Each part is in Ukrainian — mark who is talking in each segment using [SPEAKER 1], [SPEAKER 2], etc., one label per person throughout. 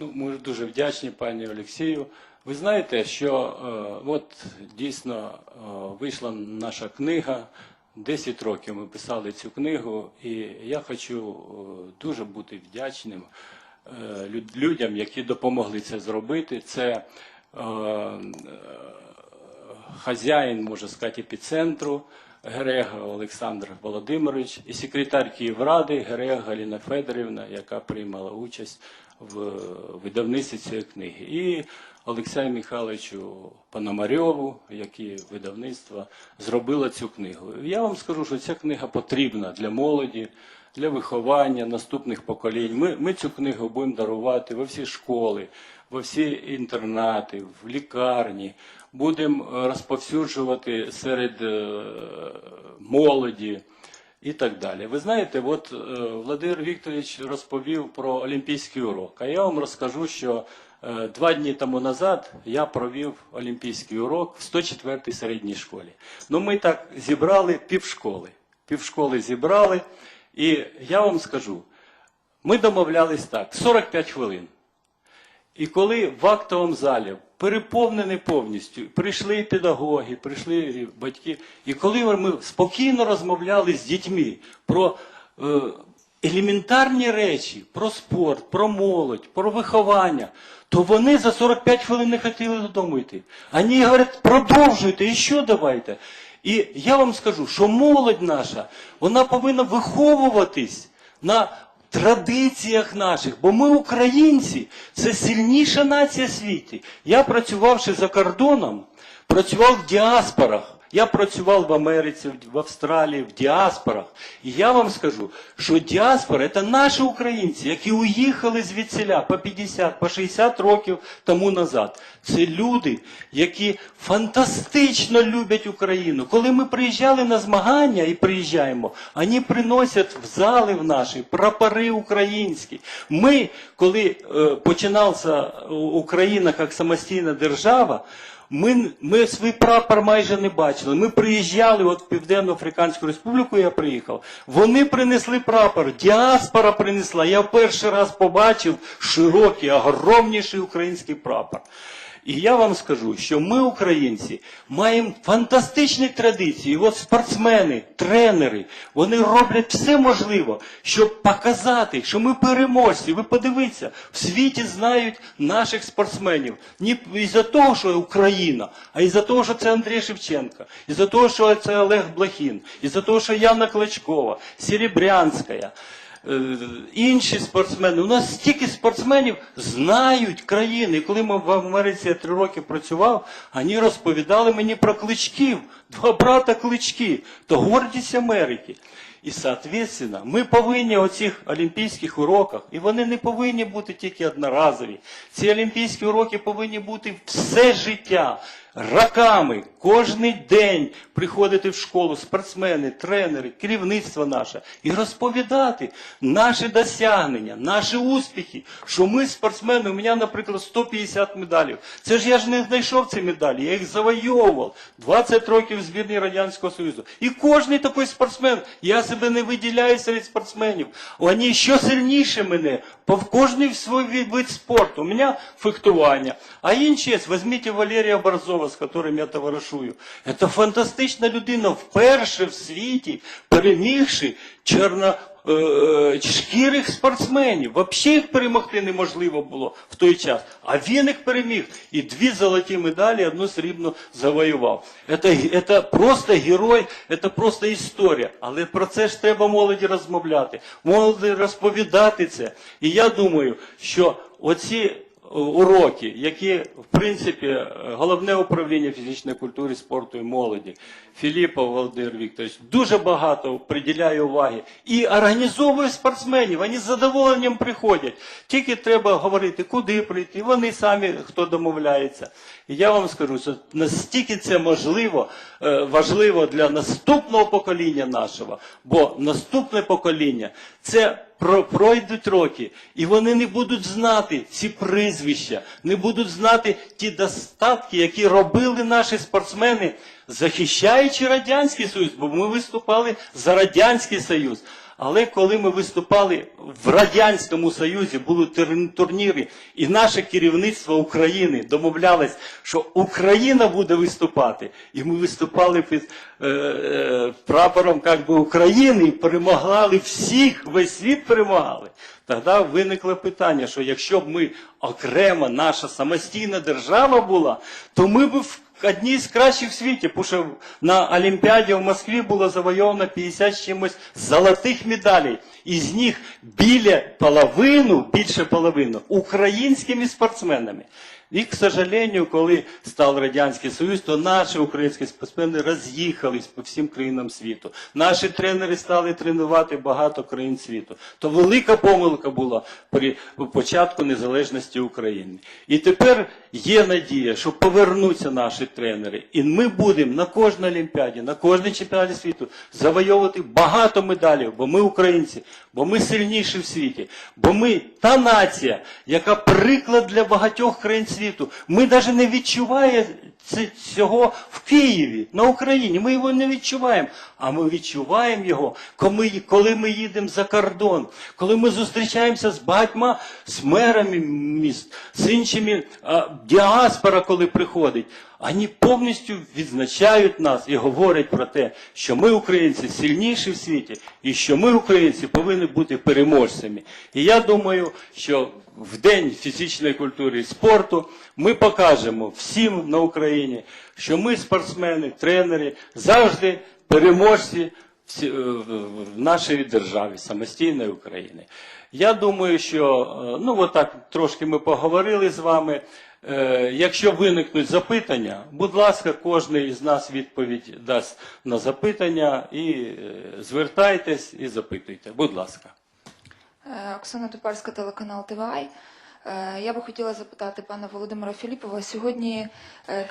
[SPEAKER 1] Ну, ми дуже вдячні пані Олексію. Ви знаєте, що е, от дійсно е, вийшла наша книга. 10 років ми писали цю книгу, і я хочу е, дуже бути вдячним е, люд- людям, які допомогли це зробити. Це е, е, хазяїн, можна сказати, епіцентру Герега Олександр Володимирович і секретар Київради Герега Галіна Федорівна, яка приймала участь в видавництві цієї книги. І Олексію Михайловичу Пономарьову, які видавництво зробило цю книгу. Я вам скажу, що ця книга потрібна для молоді, для виховання наступних поколінь. Ми, ми цю книгу будемо дарувати во всі школи, во всі інтернати, в лікарні. Будемо е, розповсюджувати серед е, молоді і так далі. Ви знаєте, от е, Владимир Вікторович розповів про олімпійський урок. А я вам розкажу, що два дні тому назад я провів олімпійський урок в 104-й середній школі. Ну, ми так зібрали півшколи. Півшколи зібрали, і я вам скажу, ми домовлялись так: 45 хвилин. І коли в актовому залі переповнений повністю, прийшли педагоги, прийшли батьки, і коли ми спокійно розмовляли з дітьми про е, елементарні речі, про спорт, про молодь, про виховання, то вони за 45 хвилин не хотіли додому йти. Вони говорять, продовжуйте, і що давайте. І я вам скажу, що молодь наша, вона повинна виховуватись на традиціях наших, бо ми українці, це сильніша нація світі. Я працювавши за кордоном, працював в діаспорах. Я працював в Америці, в- Австралії, в діаспорах. І я вам скажу, що діаспора це наші українці, які уїхали звідсіля по 50, по 60 років тому назад. Це люди, які фантастично люблять Україну. Коли ми приїжджали на змагання і приїжджаємо, вони приносять в зали в наші прапори українські. Ми, коли е, починалася Україна як самостійна держава, ми, ми свій прапор майже не бачили. Ми приїжджали, от в Південну Африканську Республіку я приїхав. Вони принесли прапор, діаспора принесла. Я перший раз побачив широкий, огромніший український прапор. І я вам скажу, що ми, українці, маємо фантастичні традиції. От спортсмени, тренери, вони роблять все можливе, щоб показати, що ми переможці. Ви подивіться, в світі знають наших спортсменів. Не із-за того, що Україна, а із-за того, що це Андрій Шевченко, із-за того, що це Олег Блохін, із-за того, що Яна Клочкова, Серебрянська. Е, інші спортсмени. У нас стільки спортсменів знають країни. Коли ми в Америці я три роки працював, вони розповідали мені про кличків, два брата клички, то гордість Америки. І, соответственно, ми повинні у цих олімпійських уроках, і вони не повинні бути тільки одноразові. Ці олімпійські уроки повинні бути все життя. Роками, кожен день приходити в школу спортсмени, тренери, керівництво наше і розповідати наші досягнення, наші успіхи, що ми спортсмени, у мене, наприклад, 150 медалів. Це ж я ж не знайшов ці медалі, я їх завойовував 20 років збірні Радянського Союзу. І кожен такий спортсмен, я себе не виділяю серед спортсменів. Вони ще сильніше мене, в кожний свій вид спорту. У мене фехтування. А інші, візьміть Валерія Борзова, з яким я товаришую. Це фантастична людина, вперше в світі перемігши чорно е, е, шкірих спортсменів. Взагалі їх перемогти неможливо було в той час. А він їх переміг. І дві золоті медалі, одну срібну завоював. Це просто герой, це просто історія. Але про це ж треба молоді розмовляти, молоді розповідати це. І я думаю, що оці уроки, які, в принципі, головне управління фізичної культури, спорту і молоді, Філіпов Володимир Вікторович, дуже багато приділяє уваги і організовує спортсменів. Вони з задоволенням приходять. Тільки треба говорити, куди прийти. Вони самі хто домовляється. І я вам скажу, що настільки це можливо, е, важливо для наступного покоління нашого, бо наступне покоління це пройдуть роки, і вони не будуть знати ці прізвища, не будуть знати ті достатки, які робили наші спортсмени, захищаючи Радянський Союз, бо ми виступали за Радянський Союз. Але коли ми виступали в Радянському Союзі, були турніри, і наше керівництво України домовлялось, що Україна буде виступати, і ми виступали під е, е, прапором как би, України і перемагали всіх, весь світ перемагали. Тоді виникло питання, що якщо б ми окрема наша самостійна держава була, то ми б одні з кращих в світі, тому що на Олімпіаді в Москві було завойовано 50 з чимось золотих медалей. Із них біля половину, більше половину, українськими спортсменами. І, к сожалению, коли став Радянський Союз, то наші українські спортсмени роз'їхались по всім країнам світу. Наші тренери стали тренувати багато країн світу. То велика помилка була при початку незалежності України. І тепер є надія, що повернуться наші тренери. І ми будемо на кожній Олімпіаді, на кожній чемпіонаті світу завойовувати багато медалей, бо ми українці, бо ми сильніші в світі, бо ми та нація, яка приклад для багатьох країн світу. Ми навіть не відчуваємо цього в Києві, на Україні. Ми його не відчуваємо. А ми відчуваємо його, коли ми, їдемо за кордон, коли ми зустрічаємося з багатьма з мерами міст, з іншими діаспора, коли приходить. Вони повністю відзначають нас і говорять про те, що ми, українці, сильніші в світі, і що ми, українці, повинні бути переможцями. І я думаю, що в День фізичної культури і спорту ми покажемо всім на Україні, що ми, спортсмени, тренери, завжди переможці в в нашій державі, самостійної України. Я думаю, що е, ну отак трошки ми поговорили з вами. Е, Якщо виникнуть запитання, будь ласка, кожен із нас відповідь дасть на запитання і е, звертайтесь і запитуйте. Будь ласка.
[SPEAKER 2] Е, Оксана Тупарська, телеканал ТВАЙ. Я би хотіла запитати пана Володимира Філіпова. Сьогодні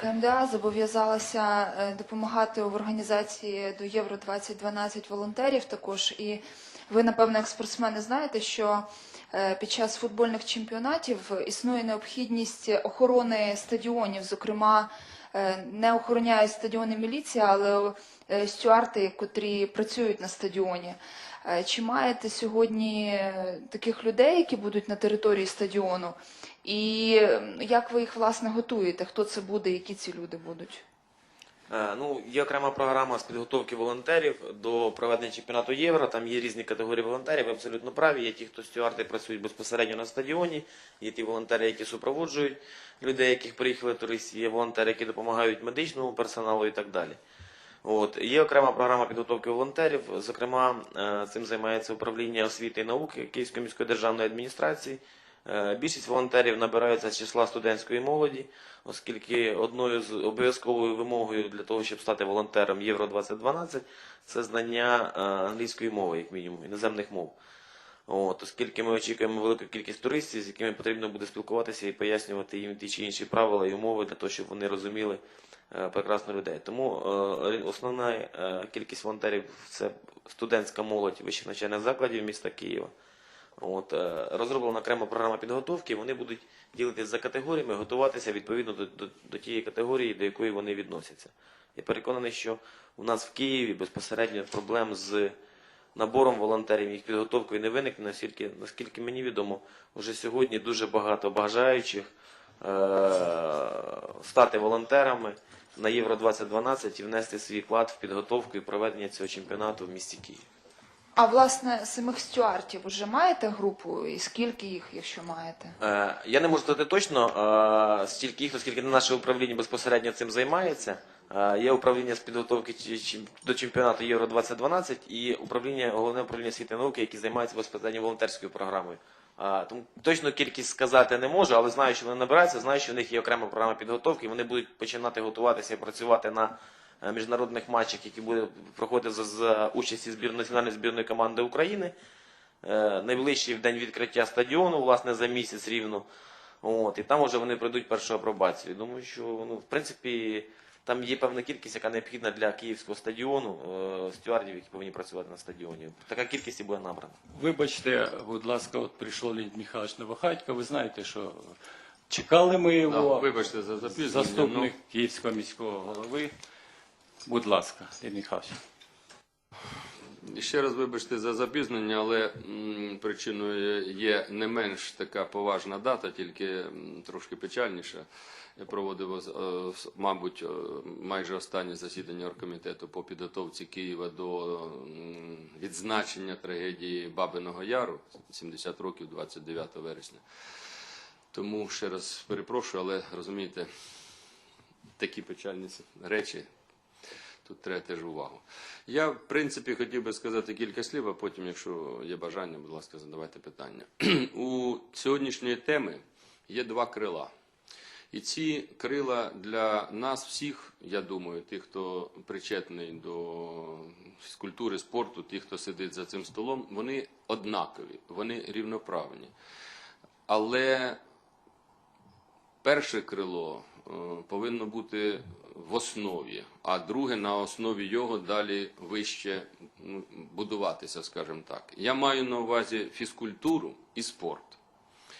[SPEAKER 2] КМДА зобов'язалася допомагати в організації до Євро 2012 волонтерів також. І ви, напевно, як спортсмени, знаєте, що е, під час футбольних чемпіонатів існує необхідність охорони стадіонів. Зокрема, е, не охороняє стадіони міліція, але е, стюарти, котрі працюють на стадіоні. Чи маєте сьогодні таких людей, які будуть на території стадіону? І як ви їх власне готуєте? Хто це буде, які ці люди будуть?
[SPEAKER 3] Е, Ну, є окрема програма з підготовки волонтерів до проведення чемпіонату Євро. Там є різні категорії волонтерів, ви абсолютно праві. Є ті, хто стюарди працюють безпосередньо на стадіоні, є ті волонтери, які супроводжують людей, яких приїхали туристи, є волонтери, які допомагають медичному персоналу і так далі. От. Є окрема програма підготовки волонтерів. Зокрема, е, цим займається управління освіти і науки Київської міської державної адміністрації. Е, Більшість волонтерів набираються з числа студентської молоді, оскільки одною з обов'язковою вимогою для того, щоб стати волонтером Євро 2012, це знання е, англійської мови, як мінімум, іноземних мов. От, оскільки ми очікуємо велику кількість туристів, з якими потрібно буде спілкуватися і пояснювати їм ті чи інші правила і умови для того, щоб вони розуміли е, прекрасно людей. Тому основна кількість волонтерів це студентська молодь вищих навчальних закладів міста Києва. От, е, розроблена окрема програма підготовки, вони будуть ділитися за категоріями, готуватися відповідно до, до, до тієї категорії, до якої вони відносяться. Я переконаний, що у нас в Києві безпосередньо проблем з набором волонтерів, їх підготовкою не виникне, наскільки, наскільки мені відомо, вже сьогодні дуже багато бажаючих е- стати волонтерами на Євро 2012 і внести свій вклад в підготовку і проведення цього чемпіонату в місті Київ.
[SPEAKER 2] А власне самих стюартів вже маєте групу? І скільки їх, якщо маєте?
[SPEAKER 3] Е, Я не можу сказати точно, е, стільки їх, оскільки не наше управління безпосередньо цим займається. Е, Є управління з підготовки до чемпіонату Євро 2012 і управління головне управління освіти і науки, які займаються безпосередньо волонтерською програмою. Е, Тому точну кількість сказати не можу, але знаю, що вони набираються, знаю, що в них є окрема програма підготовки, вони будуть починати готуватися і працювати на міжнародних матчах, які будуть проходити за, за участі збір, національної збірної команди України. Е, найближчий в день відкриття стадіону, власне, за місяць рівно. От, і там вже вони пройдуть першу апробацію. Думаю, що ну, в принципі там є певна кількість, яка необхідна для київського стадіону, е, стюардів, які повинні працювати на стадіоні. Така кількість і буде набрана.
[SPEAKER 1] Вибачте, будь ласка, от прийшов Леонід Михайлович Новохатько. Ви знаєте, що чекали ми
[SPEAKER 4] Да, вибачте за запізнення.
[SPEAKER 1] Заступник Київського міського голови. Будь ласка, Леонід Михайлович.
[SPEAKER 4] Ще раз вибачте за запізнення, але причиною є не менш така поважна дата, тільки трошки печальніша. Я проводив, е, мабуть, е, майже останнє засідання оргкомітету по підготовці Києва до відзначення трагедії Бабиного Яру 70 років 29 вересня. Тому ще раз перепрошую, але розумієте, такі печальні речі Тут треба теж увагу. Я, в принципі, хотів би сказати кілька слів, а потім, якщо є бажання, будь ласка, задавайте питання. У сьогоднішньої теми є два крила. І ці крила для нас всіх, я думаю, тих, хто причетний до фізкультури, спорту, тих, хто сидить за цим столом, вони однакові, вони рівноправні. Але перше крило повинно бути в основі, а друге на основі його далі вище ну, будуватися, скажімо так. Я маю на увазі фізкультуру і спорт.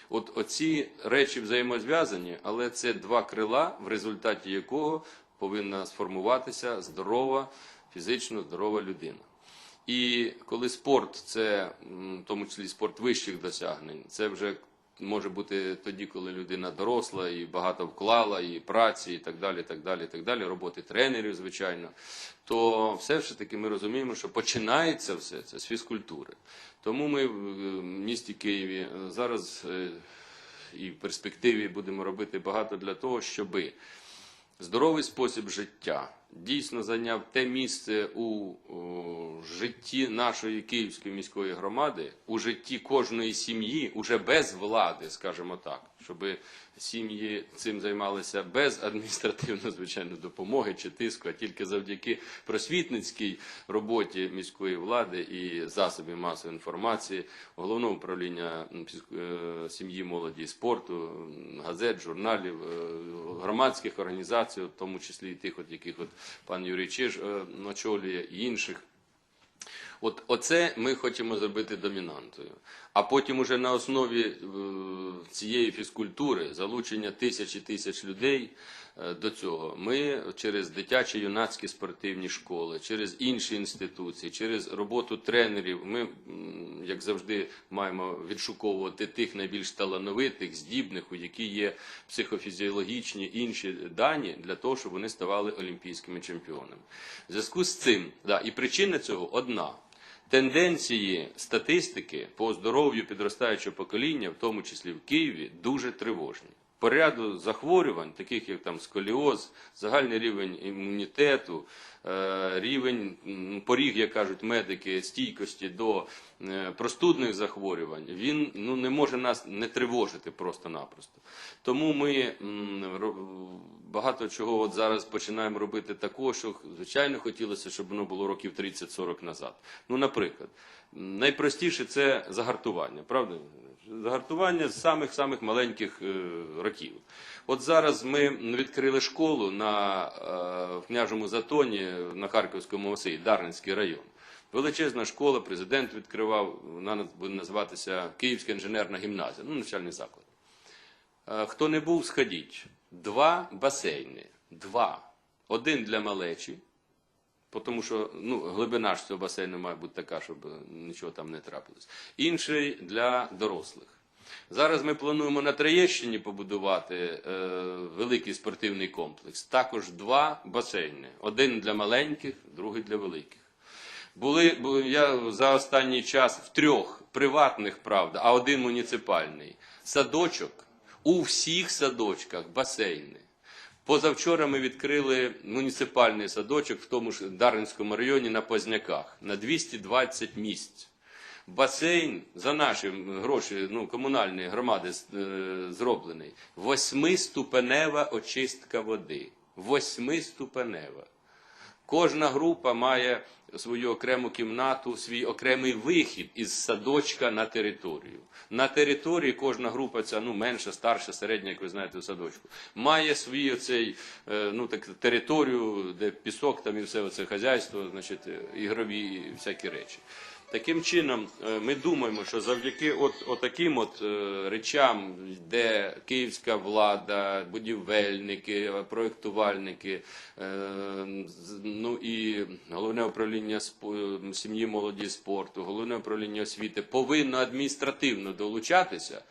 [SPEAKER 4] От оці речі взаємозв'язані, але це два крила, в результаті якого повинна сформуватися здорова, фізично здорова людина. І коли спорт, це в тому числі спорт вищих досягнень, це вже може бути тоді, коли людина доросла і багато вклала, і праці, і так далі, так далі, і так далі, роботи тренерів, звичайно, то все ж таки ми розуміємо, що починається все це з фізкультури. Тому ми в місті Києві е, зараз е, і в перспективі будемо робити багато для того, щоби здоровий спосіб життя. Дійсно зайняв те місце у о, житті нашої київської міської громади, у житті кожної сім'ї, уже без влади, скажімо так, щоб сім'ї цим займалися без адміністративної звичайно допомоги чи тиску, а тільки завдяки просвітницькій роботі міської влади і засобів масової інформації, головного управління е, сім'ї, молоді і спорту, газет, журналів, е, громадських організацій, в тому числі і тих, от яких от пан Юрій Чиж е, очолює, і інших. От оце ми хочемо зробити домінантою. А потім уже на основі е, цієї фізкультури, залучення тисяч і тисяч людей е, до цього, ми через дитячі юнацькі спортивні школи, через інші інституції, через роботу тренерів, ми, як завжди, маємо відшуковувати тих найбільш талановитих, здібних, у які є психофізіологічні інші дані для того, щоб вони ставали олімпійськими чемпіонами. В зв'язку з цим, да, і причина цього одна. Тенденції статистики по здоров'ю підростаючого покоління, в тому числі в Києві, дуже тривожні. По ряду захворювань, таких як там сколіоз, загальний рівень імунітету, е, рівень поріг, як кажуть медики, стійкості до е, простудних захворювань, він ну, не може нас не тривожити просто-напросто. Тому ми багато чого от зараз починаємо робити такого, що звичайно хотілося, щоб воно було років 30-40 назад. Ну, наприклад, найпростіше це загартування, правда? Загартування з самих-самих маленьких е, років. От зараз ми відкрили школу на е, в княжому затоні на Харківському осі, Дарницький район. Величезна школа, президент відкривав, вона буде називатися Київська інженерна гімназія, ну, навчальний заклад. Е, Хто не був, сходіть. Два басейни. Два. Один для малечі, тому що ну, глибина ж цього басейну має бути така, щоб нічого там не трапилось. Інший для дорослих. Зараз ми плануємо на Троєщині побудувати е, великий спортивний комплекс. Також два басейни. Один для маленьких, другий для великих. Були, бу- я за останній час в трьох приватних, правда, а один муніципальний. Садочок у всіх садочках басейни. Позавчора ми відкрили муніципальний садочок в тому ж Дарницькому районі на Позняках на 220 місць. Басейн за наші гроші ну, комунальної громади е, зроблений. Восьмиступенева очистка води. Восьмиступенева. Кожна група має свою окрему кімнату, свій окремий вихід із садочка на територію. На території кожна група, ця ну менша, старша, середня, як ви знаєте, в садочку, має свій оцей е, ну так територію, де пісок там і все оце хазяйство, значить, е, ігрові і всякі речі. Таким чином, е, ми думаємо, що завдяки от, отаким от е, речам, де київська влада, будівельники, проєктувальники, е, ну і головне управління сім'ї, молоді спорту, головне управління освіти повинно адміністративно долучатися.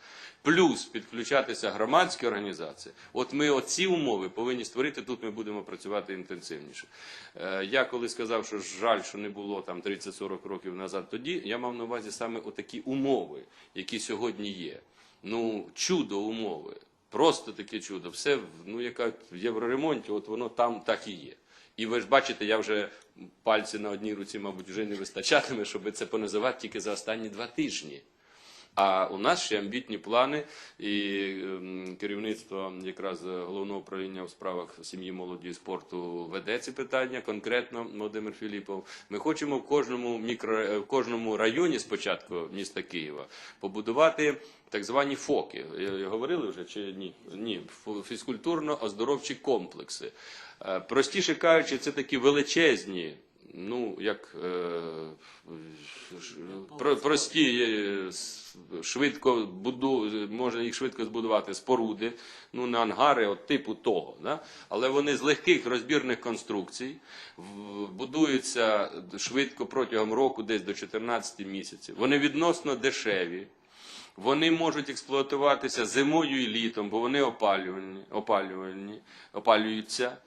[SPEAKER 4] Плюс підключатися громадські організації. От ми оці умови повинні створити. Тут ми будемо працювати інтенсивніше. Е, Я коли сказав, що жаль, що не було там 30-40 років назад, тоді я мав на увазі саме отакі умови, які сьогодні є. Ну, чудо умови. Просто таке чудо. Все ну, яка в євроремонті, от воно там так і є. І ви ж бачите, я вже пальці на одній руці, мабуть, вже не вистачатиме, щоб це поназивати тільки за останні два тижні. А у нас ще амбітні плани, і ем, керівництво якраз головного управління у справах сім'ї, молоді і спорту веде ці питання. Конкретно Володимир Філіпов. Ми хочемо в кожному мікро е, в кожному районі спочатку міста Києва побудувати. Так звані ФОКи. Е, Говорили вже чи ні? Ні, фу- фізкультурно-оздоровчі комплекси. Е, Простіше кажучи, це такі величезні ну, як е, про- прості, е, швидко буду, можна їх швидко збудувати споруди, ну не ангари, от типу того. Да? Але вони з легких розбірних конструкцій будуються швидко протягом року, десь до 14 місяців. Вони відносно дешеві. Вони можуть експлуатуватися зимою і літом, бо вони опалювальні, опалювальні, опалюються.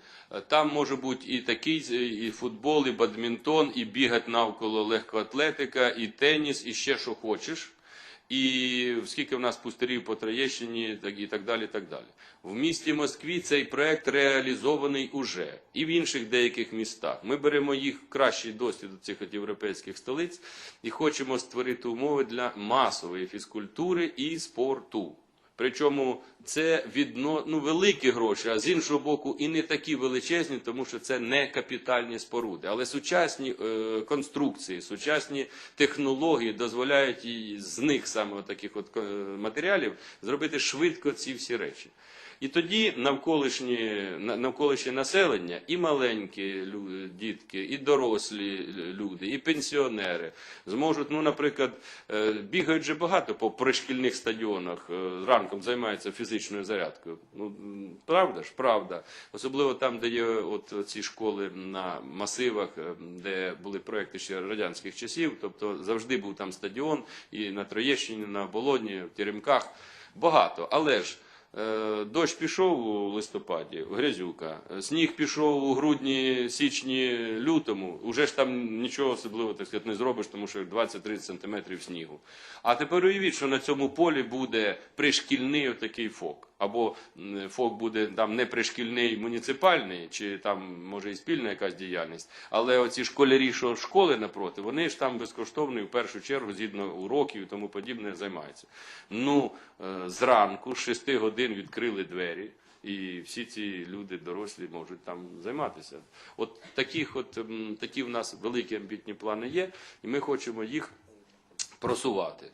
[SPEAKER 4] Там може бути і такий, і футбол, і бадмінтон, і бігати навколо легкоатлетика, і теніс, і ще що хочеш. І скільки в нас пустирів по Троєщині, так і так далі. так далі. В місті Москві цей проект реалізований уже і в інших деяких містах. Ми беремо їх кращий досвід у цих європейських столиць і хочемо створити умови для масової фізкультури і спорту. Причому це відно, ну, великі гроші, а з іншого боку, і не такі величезні, тому що це не капітальні споруди. Але сучасні е, конструкції, сучасні технології дозволяють і з них саме таких от е, матеріалів зробити швидко ці всі речі. І тоді навколишні, на- навколишнє населення, і маленькі лю- дітки, і дорослі люди, і пенсіонери зможуть, ну, наприклад, е, бігають же багато по пришкільних стадіонах, е, ранком займаються фізичною зарядкою. Ну, правда ж, правда. Особливо там, де є от ці школи на масивах, е, де були проекти ще радянських часів, тобто завжди був там стадіон, і на Троєщині, на Болоні, в Теремках. Багато. Але ж Дощ пішов у листопаді, грязюка. Е, Сніг пішов у грудні, січні, лютому. Уже ж там нічого особливого так сказати, не зробиш, тому що 20-30 сантиметрів снігу. А тепер уявіть, що на цьому полі буде пришкільний отакий фок. Або фок буде там не пришкільний муніципальний, чи там може і спільна якась діяльність. Але оці школярі, що школи напроти, вони ж там безкоштовно в першу чергу, згідно уроків і тому подібне, займаються. Ну, е, зранку з 6 годин відкрили двері. І всі ці люди дорослі можуть там займатися. От таких, от такі в нас великі амбітні плани є, і ми хочемо їх просувати.